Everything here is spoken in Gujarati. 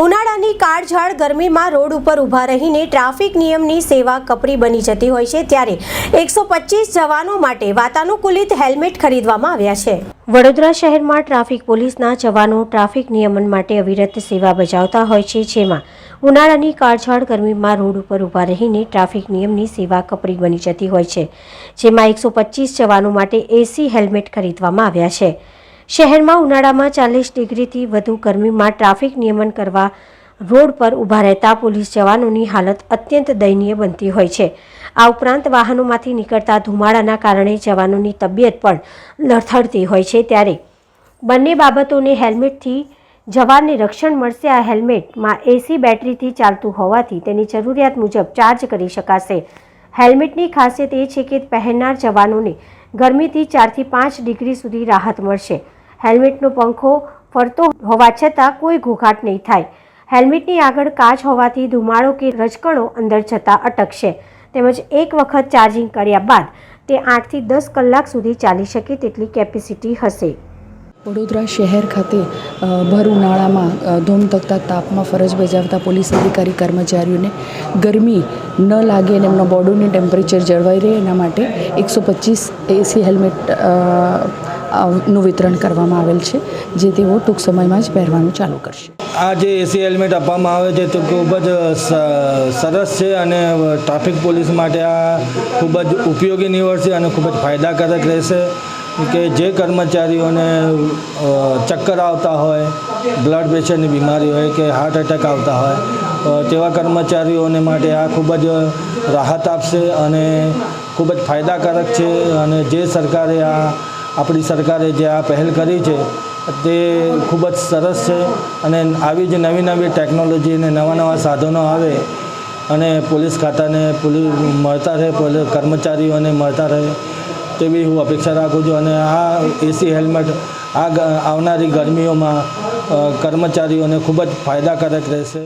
ઉનાળાની કાળઝાળ ગરમીમાં રોડ ઉપર ઊભા રહીને ટ્રાફિક નિયમની સેવા કપરી બની જતી હોય છે, ત્યારે એકસો પચીસ જવાનો માટે વાતાનુકૂલિત હેલ્મેટ ખરીદવામાં આવ્યા છે. વડોદરા શહેરમાં ટ્રાફિક પોલીસના જવાનો ટ્રાફિક નિયમન માટે અવિરત સેવા બજાવતા હોય છે, જેમાં ઉનાળાની કાળઝાળ ગરમીમાં રોડ ઉપર ઊભા રહીને ટ્રાફિક નિયમની સેવા કપરી બની જતી હોય છે, જેમાં એકસો પચીસ જવાનો માટે એસી હેલ્મેટ ખરીદવામાં આવ્યા છે. શહેરમાં ઉનાળામાં ચાલીસ ડિગ્રીથી વધુ ગરમીમાં ટ્રાફિક નિયમન કરવા રોડ પર ઊભા રહેતા પોલીસ જવાનોની હાલત અત્યંત દયનીય બનતી હોય છે. આ ઉપરાંત વાહનોમાંથી નીકળતા ધુમાડાના કારણે જવાનોની તબિયત પણ લથડતી હોય છે ત્યારે. બંને બાબતોને હેલ્મેટથી જવાનને રક્ષણ મળશે. આ હેલ્મેટમાં એસી બેટરીથી ચાલતું હોવાથી તેની જરૂરિયાત મુજબ ચાર્જ કરી શકાશે. હેલ્મેટની ખાસિયત એ છે કે પહેરનાર જવાનોને ગરમીથી ચારથી પાંચ ડિગ્રી સુધી રાહત મળશે. હેલ્મેટનો પંખો ફરતો હોવા છતાં કોઈ ઘોઘાટ નહીં થાય. હેલ્મેટની આગળ કાચ હોવાથી ધુમાડો કે રજકણો અંદર જતાં અટકશે. તેમજ એક વખત ચાર્જિંગ કર્યા બાદ તે આઠથી દસ કલાક સુધી ચાલી શકે તેટલી કેપેસિટી હશે. વડોદરા શહેર ખાતે ભર ઉનાળામાં ધોમધકતા તાપમાં ફરજ બજાવતા પોલીસ અધિકારી કર્મચારીઓને ગરમી ન લાગે અને એમના બોડીનું ટેમ્પરેચર જળવાઈ રહે, એના માટે એકસો પચીસ એસી હેલ્મેટનું વિતરણ કરવામાં આવેલ છે, જે તેઓ ટૂંક સમયમાં જ પહેરવાનું ચાલુ કરશે. આ જે એસી હેલ્મેટ આપવામાં આવે છે, તે ખૂબ જ સરસ છે અને ટ્રાફિક પોલીસ માટે આ ખૂબ જ ઉપયોગી નીવડશે અને ખૂબ જ ફાયદાકારક રહેશે. કે જે કર્મચારીઓને ચક્કર આવતા હોય બ્લડ પ્રેશરની બીમારી હોય કે હાર્ટ એટેક આવતા હોય તેવા કર્મચારીઓને માટે આ ખૂબ જ રાહત આપશે અને ખૂબ જ ફાયદાકારક છે અને જે સરકારે આ, આપણી સરકારે જે આ પહેલ કરી છે, તે ખૂબ જ સરસ છે અને આવી જ નવી નવી ટેકનોલોજી અને નવા નવા સાધનો આવે અને પોલીસ ખાતાને પોલીસ મળતા રહે કર્મચારીઓને મળતા રહે તેવી હું અપેક્ષા રાખું છું અને આ એસી હેલ્મેટ આ આવનારી ગરમીઓમાં કર્મચારીઓને ખૂબ જ ફાયદાકારક રહેશે.